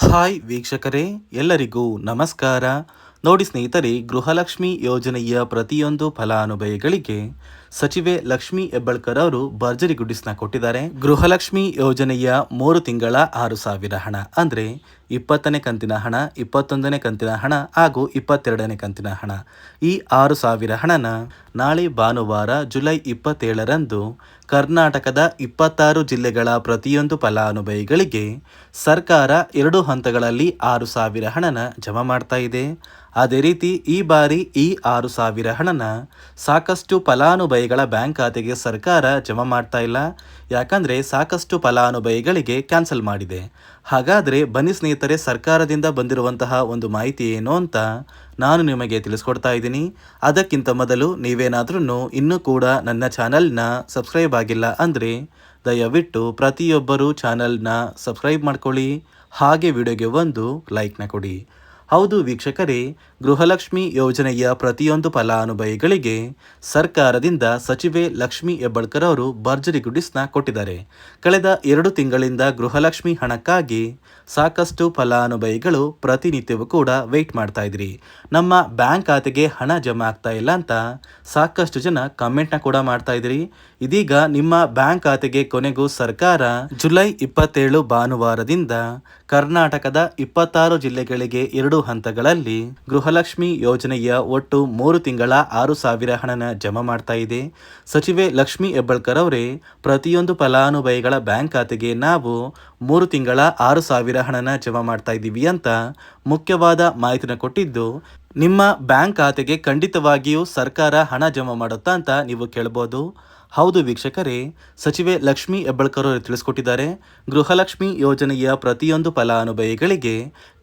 Hi ವೀಕ್ಷಕರೇ ಎಲ್ಲರಿಗೂ ನಮಸ್ಕಾರ. ನೋಡಿ ಸ್ನೇಹಿತರೆ ಗೃಹಲಕ್ಷ್ಮಿ ಯೋಜನೆಯ ಪ್ರತಿಯೊಂದು ಫಲಾನುಭವಿಗಳಿಗೆ ಸಚಿವೆ ಲಕ್ಷ್ಮಿ ಹೆಬ್ಬಳ್ಕರ್ ಅವರು ಭರ್ಜರಿ ಗುಡಿಸ್ನ ಕೊಟ್ಟಿದ್ದಾರೆ. ಗೃಹಲಕ್ಷ್ಮಿ ಯೋಜನೆಯ ಮೂರು ತಿಂಗಳ ಆರು ಸಾವಿರ ಹಣ. ಅಂದ್ರೆ ಇಪ್ಪತ್ತನೇ ಕಂತಿನ ಹಣ, ಇಪ್ಪತ್ತೊಂದನೇ ಕಂತಿನ ಹಣ ಹಾಗೂ ಇಪ್ಪತ್ತೆರಡನೇ ಕಂತಿನ ಹಣ. ಈ ಆರು ಸಾವಿರ ಹಣನ ನಾಳೆ ಭಾನುವಾರ ಜುಲೈ ಇಪ್ಪತ್ತೇಳರಂದು ಕರ್ನಾಟಕದ ಇಪ್ಪತ್ತಾರು ಜಿಲ್ಲೆಗಳ ಪ್ರತಿಯೊಂದು ಫಲಾನುಭವಿಗಳಿಗೆ ಸರ್ಕಾರ ಎರಡು ಹಂತಗಳಲ್ಲಿ ಆರು ಸಾವಿರ ಹಣನ ಜಮಾ ಮಾಡ್ತಾ ಇದೆ. ಅದೇ ರೀತಿ ಈ ಬಾರಿ ಈ ಆರು ಸಾವಿರ ಹಣನ ಸಾಕಷ್ಟು ಫಲಾನುಭವಿಗಳ ಬ್ಯಾಂಕ್ ಖಾತೆಗೆ ಸರ್ಕಾರ ಜಮಾ ಮಾಡ್ತಾ ಇಲ್ಲ. ಯಾಕಂದ್ರೆ ಸಾಕಷ್ಟು ಫಲಾನುಭವಿಗಳಿಗೆ ಕ್ಯಾನ್ಸಲ್ ಮಾಡಿದೆ. ಹಾಗಾದರೆ ಬನ್ನಿ ಸ್ನೇಹಿತರೆ, ಸರ್ಕಾರದಿಂದ ಬಂದಿರುವಂತಹ ಒಂದು ಮಾಹಿತಿ ಏನು ಅಂತ ನಾನು ನಿಮಗೆ ತಿಳಿಸ್ಕೊಡ್ತಾ ಇದ್ದೀನಿ. ಅದಕ್ಕಿಂತ ಮೊದಲು ನೀವೇನಾದ್ರೂ ಇನ್ನೂ ಕೂಡ ನನ್ನ ಚಾನಲ್ನ ಸಬ್ಸ್ಕ್ರೈಬ್ ಆಗಿಲ್ಲ ಅಂದರೆ ದಯವಿಟ್ಟು ಪ್ರತಿಯೊಬ್ಬರು ಚಾನಲ್ನ ಸಬ್ಸ್ಕ್ರೈಬ್ ಮಾಡ್ಕೊಳ್ಳಿ. ಹಾಗೆ ವಿಡಿಯೋಗೆ ಒಂದು ಲೈಕ್ನ ಕೊಡಿ. ಹೌದು ವೀಕ್ಷಕರೇ, ಗೃಹಲಕ್ಷ್ಮಿ ಯೋಜನೆಯ ಪ್ರತಿಯೊಂದು ಫಲಾನುಭವಿಗಳಿಗೆ ಸರ್ಕಾರದಿಂದ ಸಚಿವೆ ಲಕ್ಷ್ಮಿ ಹೆಬ್ಬಳ್ಕರ್ ಅವರು ಭರ್ಜರಿ ಗುಡಿಸ್ನ ಕೊಟ್ಟಿದ್ದಾರೆ. ಕಳೆದ ಎರಡು ತಿಂಗಳಿಂದ ಗೃಹಲಕ್ಷ್ಮಿ ಹಣಕ್ಕಾಗಿ ಸಾಕಷ್ಟು ಫಲಾನುಭವಿಗಳು ಪ್ರತಿನಿತ್ಯವೂ ಕೂಡ ವೆಯ್ಟ್ ಮಾಡ್ತಾ ಇದ್ರಿ. ನಮ್ಮ ಬ್ಯಾಂಕ್ ಖಾತೆಗೆ ಹಣ ಜಮಾ ಆಗ್ತಾ ಇಲ್ಲ ಅಂತ ಸಾಕಷ್ಟು ಜನ ಕಮೆಂಟ್ನ ಕೂಡ ಮಾಡ್ತಾ ಇದ್ರಿ. ಇದೀಗ ನಿಮ್ಮ ಬ್ಯಾಂಕ್ ಖಾತೆಗೆ ಕೊನೆಗೂ ಸರ್ಕಾರ ಜುಲೈ ಇಪ್ಪತ್ತೇಳು ಭಾನುವಾರದಿಂದ ಕರ್ನಾಟಕದ ಇಪ್ಪತ್ತಾರು ಜಿಲ್ಲೆಗಳಿಗೆ ಎರಡು ಹಂತಗಳಲ್ಲಿ ಗೃಹಲಕ್ಷ್ಮಿ ಯೋಜನೆಯ ಒಟ್ಟು ಮೂರು ತಿಂಗಳ ಆರು ಸಾವಿರ ಹಣನ ಜಮಾ ಮಾಡ್ತಾ ಇದೆ. ಸಚಿವೆ ಲಕ್ಷ್ಮಿ ಹೆಬ್ಬಳ್ಕರ್ ಅವರೇ, ಪ್ರತಿಯೊಂದು ಫಲಾನುಭವಿಗಳ ಬ್ಯಾಂಕ್ ಖಾತೆಗೆ ನಾವು ಮೂರು ತಿಂಗಳ ಆರು ಸಾವಿರ ಹಣನ ಜಮಾ ಮಾಡ್ತಾ ಇದ್ದೀವಿ ಅಂತ ಮುಖ್ಯವಾದ ಮಾಹಿತಿನ ಕೊಟ್ಟಿದ್ದು, ನಿಮ್ಮ ಬ್ಯಾಂಕ್ ಖಾತೆಗೆ ಖಂಡಿತವಾಗಿಯೂ ಸರ್ಕಾರ ಹಣ ಜಮಾ ಮಾಡುತ್ತಾ ಅಂತ ನೀವು ಕೇಳ್ಬೋದು. ಹೌದು ವೀಕ್ಷಕರೇ, ಸಚಿವೆ ಲಕ್ಷ್ಮಿ ಹೆಬ್ಬಳ್ಕರ್ ಅವರು ತಿಳಿಸಿಕೊಟ್ಟಿದ್ದಾರೆ, ಗೃಹಲಕ್ಷ್ಮಿ ಯೋಜನೆಯ ಪ್ರತಿಯೊಂದು ಫಲಾನುಭವಿಗಳಿಗೆ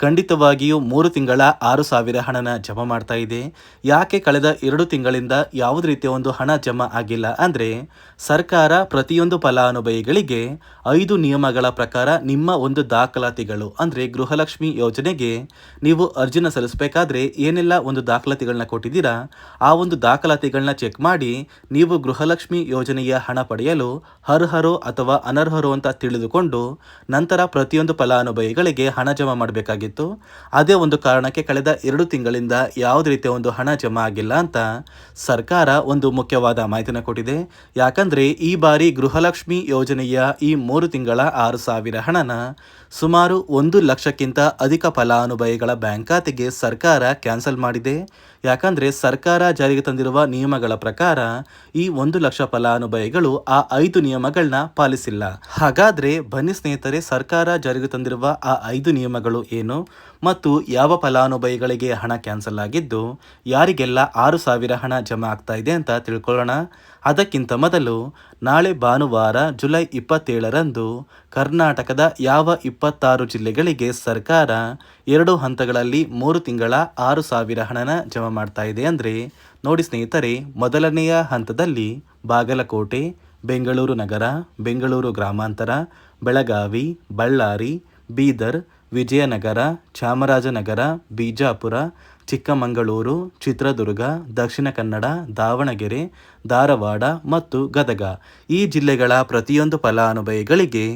ಖಂಡಿತವಾಗಿಯೂ ಮೂರು ತಿಂಗಳ ಆರು ಸಾವಿರ ಹಣನ ಜಮಾ ಮಾಡ್ತಾ ಇದೆ. ಯಾಕೆ ಕಳೆದ ಎರಡು ತಿಂಗಳಿಂದ ಯಾವುದೇ ರೀತಿಯ ಒಂದು ಹಣ ಜಮಾ ಆಗಿಲ್ಲ ಅಂದರೆ, ಸರ್ಕಾರ ಪ್ರತಿಯೊಂದು ಫಲಾನುಭವಿಗಳಿಗೆ ಐದು ನಿಯಮಗಳ ಪ್ರಕಾರ ನಿಮ್ಮ ಒಂದು ದಾಖಲಾತಿಗಳು ಅಂದರೆ ಗೃಹಲಕ್ಷ್ಮಿ ಯೋಜನೆಗೆ ನೀವು ಅರ್ಜಿನ ಸಲ್ಲಿಸಬೇಕಾದ್ರೆ ಏನೆಲ್ಲ ಒಂದು ದಾಖಲಾತಿಗಳನ್ನ ಕೊಟ್ಟಿದ್ದೀರಾ, ಆ ಒಂದು ದಾಖಲಾತಿಗಳನ್ನ ಚೆಕ್ ಮಾಡಿ ನೀವು ಗೃಹಲಕ್ಷ್ಮಿ ಯೋಜನೆಯ ಹಣ ಪಡೆಯಲು ಅರ್ಹರು ಅಥವಾ ಅನರ್ಹರು ಅಂತ ತಿಳಿದುಕೊಂಡು ನಂತರ ಪ್ರತಿಯೊಂದು ಫಲಾನುಭವಿಗಳಿಗೆ ಹಣ ಜಮಾ ಮಾಡಬೇಕಾಗಿತ್ತು. ಅದೇ ಒಂದು ಕಾರಣಕ್ಕೆ ಕಳೆದ ಎರಡು ತಿಂಗಳಿಂದ ಯಾವುದೇ ರೀತಿಯ ಒಂದು ಹಣ ಜಮಾ ಆಗಿಲ್ಲ ಅಂತ ಸರ್ಕಾರ ಒಂದು ಮುಖ್ಯವಾದ ಮಾಹಿತಿನ ಕೊಟ್ಟಿದೆ. ಯಾಕಂದರೆ ಈ ಬಾರಿ ಗೃಹಲಕ್ಷ್ಮಿ ಯೋಜನೆಯ ಈ ಮೂರು ತಿಂಗಳ ಆರು ಸಾವಿರ ಹಣನ ಸುಮಾರು ಒಂದು ಲಕ್ಷಕ್ಕಿಂತ ಅಧಿಕ ಫಲಾನುಭವಿಗಳ ಬ್ಯಾಂಕ್ ಖಾತೆಗೆ ಸರ್ಕಾರ ಕ್ಯಾನ್ಸಲ್ ಮಾಡಿದೆ. ಯಾಕಂದ್ರೆ ಸರ್ಕಾರ ಜಾರಿಗೆ ತಂದಿರುವ ನಿಯಮಗಳ ಪ್ರಕಾರ ಈ ಒಂದು ಲಕ್ಷ ಫಲಾನುಭವಿಗಳು ಆ ಐದು ನಿಯಮಗಳನ್ನ ಪಾಲಿಸಿಲ್ಲ. ಹಾಗಾದ್ರೆ ಬನ್ನಿ ಸ್ನೇಹಿತರೆ, ಸರ್ಕಾರ ಜಾರಿಗೆ ತಂದಿರುವ ಆ ಐದು ನಿಯಮಗಳು ಏನು? ಮತ್ತು ಯಾವ ಫಲಾನುಭವಿಗಳಿಗೆ ಹಣ ಕ್ಯಾನ್ಸಲ್ ಆಗಿದ್ದು, ಯಾರಿಗೆಲ್ಲ ಆರು ಸಾವಿರ ಹಣ ಜಮಾ ಆಗ್ತಾ ಇದೆ ಅಂತ ತಿಳ್ಕೊಳ್ಳೋಣ. ಅದಕ್ಕಿಂತ ಮೊದಲು ನಾಳೆ ಭಾನುವಾರ ಜುಲೈ ಇಪ್ಪತ್ತೇಳರಂದು ಕರ್ನಾಟಕದ ಯಾವ ಇಪ್ಪತ್ತಾರು ಜಿಲ್ಲೆಗಳಿಗೆ ಸರ್ಕಾರ ಎರಡು ಹಂತಗಳಲ್ಲಿ ಮೂರು ತಿಂಗಳ ಆರು ಸಾವಿರ ಹಣನ ಜಮಾ ಮಾಡ್ತಾ ಇದೆ ಅಂದರೆ, ನೋಡಿ ಸ್ನೇಹಿತರೆ, ಮೊದಲನೆಯ ಹಂತದಲ್ಲಿ ಬಾಗಲಕೋಟೆ, ಬೆಂಗಳೂರು ನಗರ, ಬೆಂಗಳೂರು ಗ್ರಾಮಾಂತರ, ಬೆಳಗಾವಿ, ಬಳ್ಳಾರಿ, ಬೀದರ್, ವಿಜಯನಗರ, ಚಾಮರಾಜನಗರ, ಬಿಜಾಪುರ, ಚಿಕ್ಕಮಗಳೂರು, ಚಿತ್ರದುರ್ಗ, ದಕ್ಷಿಣ ಕನ್ನಡ, ದಾವಣಗೆರೆ, ಧಾರವಾಡ ಮತ್ತು ಗದಗ. ಈ ಜಿಲ್ಲೆಗಳ ಪ್ರತಿಯೊಂದು ಫಲಾನುಭವಿಗಳಿಗೆ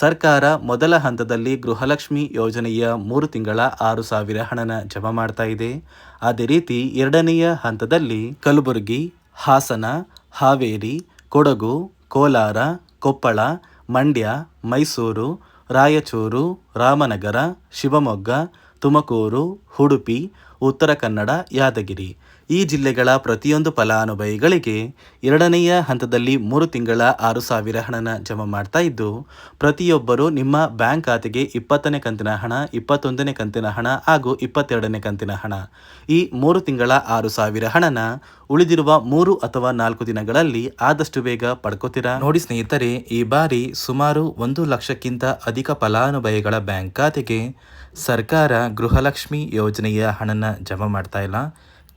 ಸರ್ಕಾರ ಮೊದಲ ಹಂತದಲ್ಲಿ ಗೃಹಲಕ್ಷ್ಮಿ ಯೋಜನೆಯ ಮೂರು ತಿಂಗಳ ಆರು ಸಾವಿರ ಹಣನ ಜಮಾ ಮಾಡ್ತಾ ಇದೆ. ಅದೇ ರೀತಿ ಎರಡನೆಯ ಹಂತದಲ್ಲಿ ಕಲಬುರಗಿ, ಹಾಸನ ಹಾವೇರಿ ಕೊಡಗು ಕೋಲಾರ ಕೊಪ್ಪಳ ಮಂಡ್ಯ ಮೈಸೂರು ರಾಯಚೂರು ರಾಮನಗರ ಶಿವಮೊಗ್ಗ ತುಮಕೂರು ಉಡುಪಿ ಉತ್ತರ ಕನ್ನಡ ಯಾದಗಿರಿ. ಈ ಜಿಲ್ಲೆಗಳ ಪ್ರತಿಯೊಂದು ಫಲಾನುಭವಿಗಳಿಗೆ ಎರಡನೆಯ ಹಂತದಲ್ಲಿ ಮೂರು ತಿಂಗಳ ಆರು ಸಾವಿರ ಹಣನ ಜಮಾ ಮಾಡ್ತಾ ಇದ್ದು, ಪ್ರತಿಯೊಬ್ಬರು ನಿಮ್ಮ ಬ್ಯಾಂಕ್ ಖಾತೆಗೆ ಇಪ್ಪತ್ತನೇ ಕಂತಿನ ಹಣ, ಇಪ್ಪತ್ತೊಂದನೇ ಕಂತಿನ ಹಣ ಹಾಗೂ ಇಪ್ಪತ್ತೆರಡನೇ ಕಂತಿನ ಹಣ. ಈ ಮೂರು ತಿಂಗಳ ಆರು ಸಾವಿರ ಹಣನ ಉಳಿದಿರುವ ಮೂರು ಅಥವಾ ನಾಲ್ಕು ದಿನಗಳಲ್ಲಿ ಆದಷ್ಟು ಬೇಗ ಪಡ್ಕೋತೀರಾ? ನೋಡಿ ಸ್ನೇಹಿತರೆ, ಈ ಬಾರಿ ಸುಮಾರು ಒಂದು ಲಕ್ಷಕ್ಕಿಂತ ಅಧಿಕ ಫಲಾನುಭವಿಗಳ ಬ್ಯಾಂಕ್ ಖಾತೆಗೆ ಸರ್ಕಾರ ಗೃಹಲಕ್ಷ್ಮಿ ಯೋಜನೆಯ ಹಣನ ಜಮಾ ಮಾಡ್ತಾ ಇಲ್ಲ.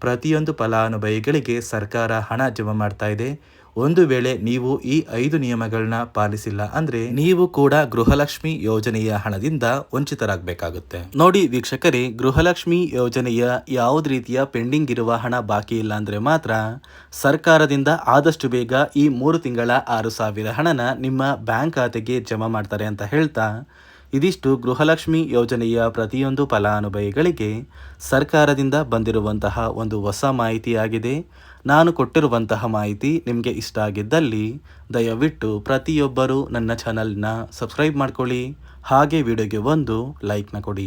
ಪ್ರತಿಯೊಂದು ಫಲಾನುಭವಿಗಳಿಗೆ ಸರ್ಕಾರ ಹಣ ಜಮಾ ಮಾಡ್ತಾ ಇದೆ. ಒಂದು ವೇಳೆ ನೀವು ಈ ಐದು ನಿಯಮಗಳನ್ನ ಪಾಲಿಸಿಲ್ಲ ಅಂದ್ರೆ ನೀವು ಕೂಡ ಗೃಹಲಕ್ಷ್ಮಿ ಯೋಜನೆಯ ಹಣದಿಂದ ವಂಚಿತರಾಗಬೇಕಾಗುತ್ತೆ. ನೋಡಿ ವೀಕ್ಷಕರೇ, ಗೃಹಲಕ್ಷ್ಮಿ ಯೋಜನೆಯ ಯಾವುದೇ ರೀತಿಯ ಪೆಂಡಿಂಗ್ ಇರುವ ಹಣ ಬಾಕಿ ಇಲ್ಲ ಅಂದ್ರೆ ಮಾತ್ರ ಸರ್ಕಾರದಿಂದ ಆದಷ್ಟು ಬೇಗ ಈ ಮೂರು ತಿಂಗಳ ಆರು ಸಾವಿರ ಹಣನ ನಿಮ್ಮ ಬ್ಯಾಂಕ್ ಖಾತೆಗೆ ಜಮಾ ಮಾಡ್ತಾರೆ ಅಂತ ಹೇಳ್ತಾ ಇದಿಷ್ಟು ಗೃಹಲಕ್ಷ್ಮಿ ಯೋಜನೆಯ ಪ್ರತಿಯೊಂದು ಫಲಾನುಭವಿಗಳಿಗೆ ಸರ್ಕಾರದಿಂದ ಬಂದಿರುವಂತಹ ಒಂದು ಹೊಸ ಮಾಹಿತಿಯಾಗಿದೆ. ನಾನು ಕೊಟ್ಟಿರುವಂತಹ ಮಾಹಿತಿ ನಿಮಗೆ ಇಷ್ಟ ಆಗಿದ್ದಲ್ಲಿ ದಯವಿಟ್ಟು ಪ್ರತಿಯೊಬ್ಬರೂ ನನ್ನ ಚಾನಲ್ನ ಸಬ್ಸ್ಕ್ರೈಬ್ ಮಾಡ್ಕೊಳ್ಳಿ. ಹಾಗೆ ವಿಡಿಯೋಗೆ ಒಂದು ಲೈಕ್ನ ಕೊಡಿ.